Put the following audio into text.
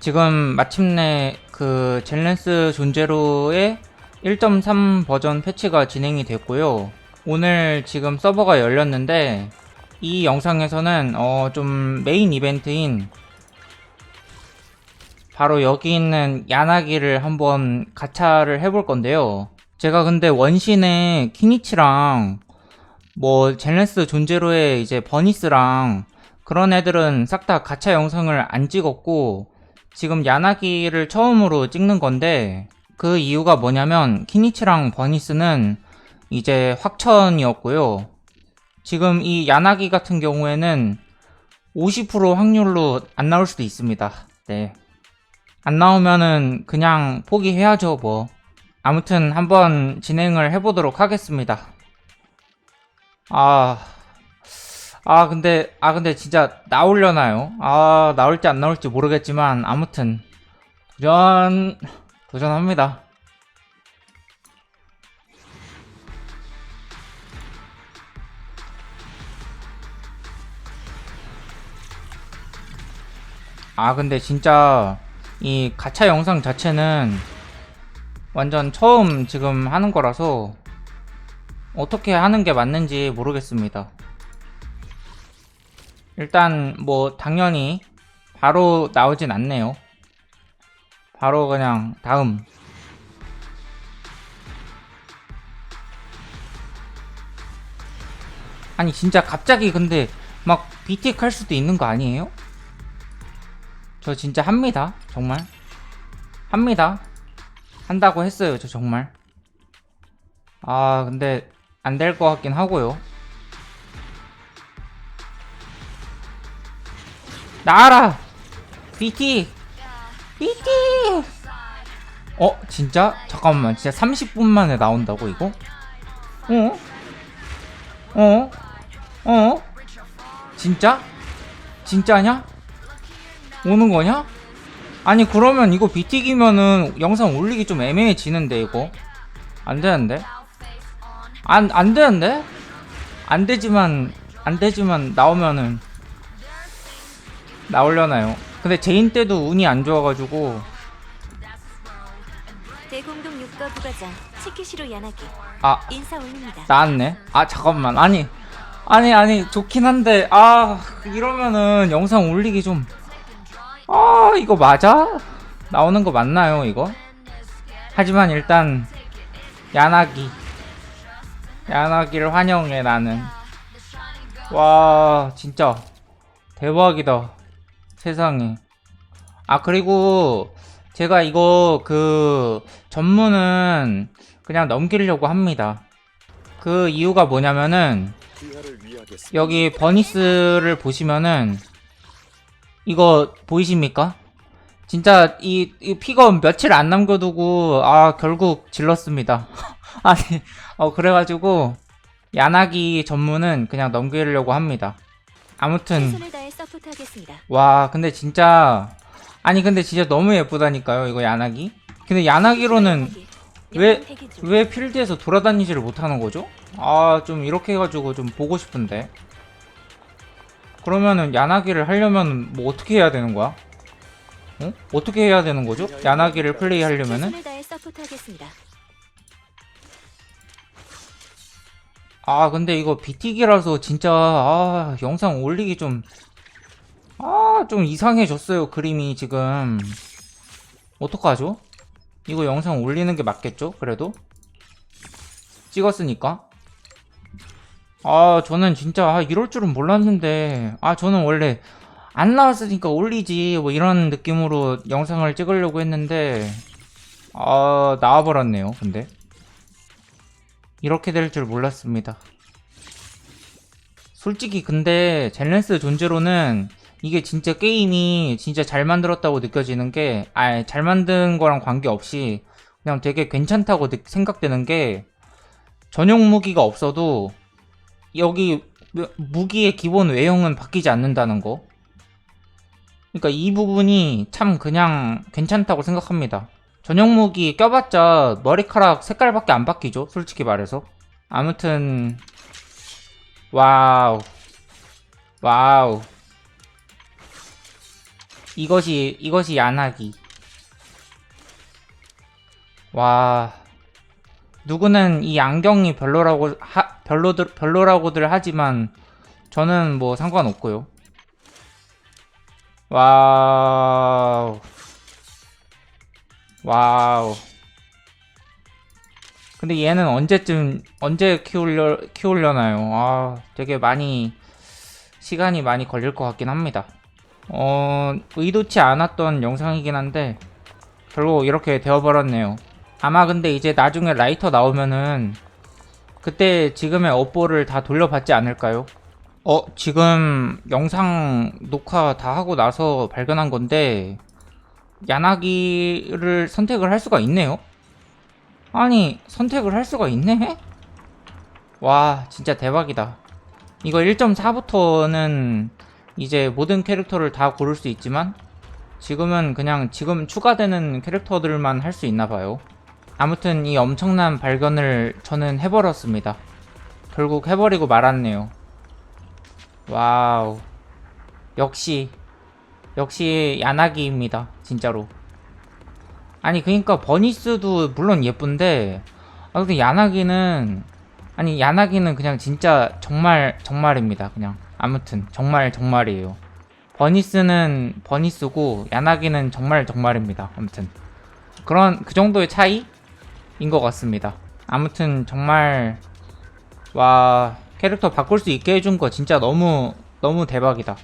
지금 마침내 그 젤렌스 존제로의 1.3 버전 패치가 진행이 됐고요. 오늘 지금 서버가 열렸는데 이 영상에서는 어 좀 메인 이벤트인 바로 여기 있는 야나기를 한번 가차를 해볼 건데요. 제가 근데 원신의 키니치랑 뭐 젤렌스 존제로의 이제 버니스랑 그런 애들은 싹 다 가차 영상을 안 찍었고 지금 야나기를 처음으로 찍는 건데 그 이유가 뭐냐면 키니치랑 버니스는 이제 확천이었고요. 지금 이 야나기 같은 경우에는 50% 확률로 안 나올 수도 있습니다. 네. 안 나오면은 그냥 포기해야죠, 뭐. 아무튼 한번 진행을 해보도록 하겠습니다. 아, 아, 근데, 아, 근데 진짜 나오려나요? 아, 나올지 안 나올지 모르겠지만, 아무튼, 도전, 도전합니다. 아, 근데 진짜, 이 가차 영상 자체는 완전 처음 지금 하는 거라서, 어떻게 하는 게 맞는지 모르겠습니다. 일단 뭐 당연히 바로 나오진 않네요. 바로 그냥 다음. 아니 진짜 갑자기 근데 막 BTK 할 수도 있는 거 아니에요? 저 진짜 합니다. 정말. 합니다. 한다고 했어요. 저 정말. 아 근데 안 될 것 같긴 하고요. 나와라! BT! BT! 어? 진짜? 잠깐만 진짜 30분 만에 나온다고 이거? 어? 어? 어? 진짜? 진짜냐? 오는 거냐? 아니 그러면 이거 BT기면은 영상 올리기 좀 애매해지는데 이거 안 되는데? 안, 안 되는데? 안 되지만 안 되지만 나오면은 나오려나요? 근데 제인 때도 운이 안 좋아가지고 대공동 육가 부과장 치키시로 야나기 아 인사 올립니다. 나왔네. 아 잠깐만 아니 아니 아니 좋긴 한데 아 이러면은 영상 올리기 좀 아 이거 맞아? 나오는 거 맞나요 이거? 하지만 일단 야나기 야나기를 환영해 나는 와 진짜 대박이다 세상에 아 그리고 제가 이거 그 전문은 그냥 넘기려고 합니다 그 이유가 뭐냐면은 여기 버니스를 보시면은 이거 보이십니까? 진짜 이, 이 피가 며칠 안 남겨두고 아 결국 질렀습니다. 아니 어 그래가지고 야나기 전문은 그냥 넘기려고 합니다. 아무튼 하겠습니다. 와 근데 진짜 아니 근데 진짜 너무 예쁘다니까요 이거 야나기. 근데 야나기로는 왜- 영상 폐기 중. 왜 필드에서 돌아다니지를 못하는 거죠? 아, 좀 이렇게 해가지고 좀 보고 싶은데. 그러면은 야나기를 하려면 뭐 어떻게 해야 되는 거야? 어? 어떻게 해야 되는 거죠? 야나기를 플레이 하려면은? 최선을 다해 서포트하겠습니다. 아, 근데 이거 BT기라서 진짜, 아, 영상 올리기 좀, 아, 좀 이상해졌어요, 그림이 지금. 어떡하죠? 이거 영상 올리는 게 맞겠죠? 그래도? 찍었으니까. 아, 저는 진짜, 아, 이럴 줄은 몰랐는데, 아, 저는 원래 안 나왔으니까 올리지, 뭐 이런 느낌으로 영상을 찍으려고 했는데, 아, 나와버렸네요, 근데. 이렇게 될 줄 몰랐습니다. 솔직히 근데 젤렌스 존재로는 이게 진짜 게임이 진짜 잘 만들었다고 느껴지는 게, 아, 잘 만든 거랑 관계없이 그냥 되게 괜찮다고 느- 생각되는 게 전용 무기가 없어도 여기 무- 무기의 기본 외형은 바뀌지 않는다는 거. 그러니까 이 부분이 참 그냥 괜찮다고 생각합니다. 전용 무기 껴봤자 머리카락 색깔밖에 안 바뀌죠. 솔직히 말해서. 아무튼 와우 와우 이것이 이것이 야나기. 와 누구는 이 안경이 별로라고 하, 별로들 별로라고들 하지만 저는 뭐 상관없고요. 와우 와우. 근데 얘는 언제쯤 언제 키울려 키울려나요? 아 되게 많이 시간이 많이 걸릴 것 같긴 합니다. 어 의도치 않았던 영상이긴 한데 결국 이렇게 되어버렸네요. 아마 근데 이제 나중에 라이터 나오면은 그때 지금의 업보를 다 돌려받지 않을까요? 어, 지금 영상 녹화 다 하고 나서 발견한 건데, 야나기를 선택을 할 수가 있네요? 아니, 선택을 할 수가 있네? 와, 진짜 대박이다. 이거 1.4부터는 이제 모든 캐릭터를 다 고를 수 있지만, 지금은 그냥 지금 추가되는 캐릭터들만 할 수 있나 봐요. 아무튼 이 엄청난 발견을 저는 해버렸습니다. 결국 해버리고 말았네요. 와우. 역시, 역시 야나기입니다. 진짜로. 아니, 그니까 버니스도 물론 예쁜데, 아, 근데 야나기는, 아니, 야나기는 그냥 진짜 정말, 정말입니다. 그냥. 아무튼, 정말, 정말이에요. 버니스는 버니스고, 야나기는 정말, 정말입니다. 아무튼. 그런, 그 정도의 차이인 것 같습니다. 아무튼, 정말, 와, 캐릭터 바꿀 수 있게 해준 거 진짜 너무, 너무 대박이다.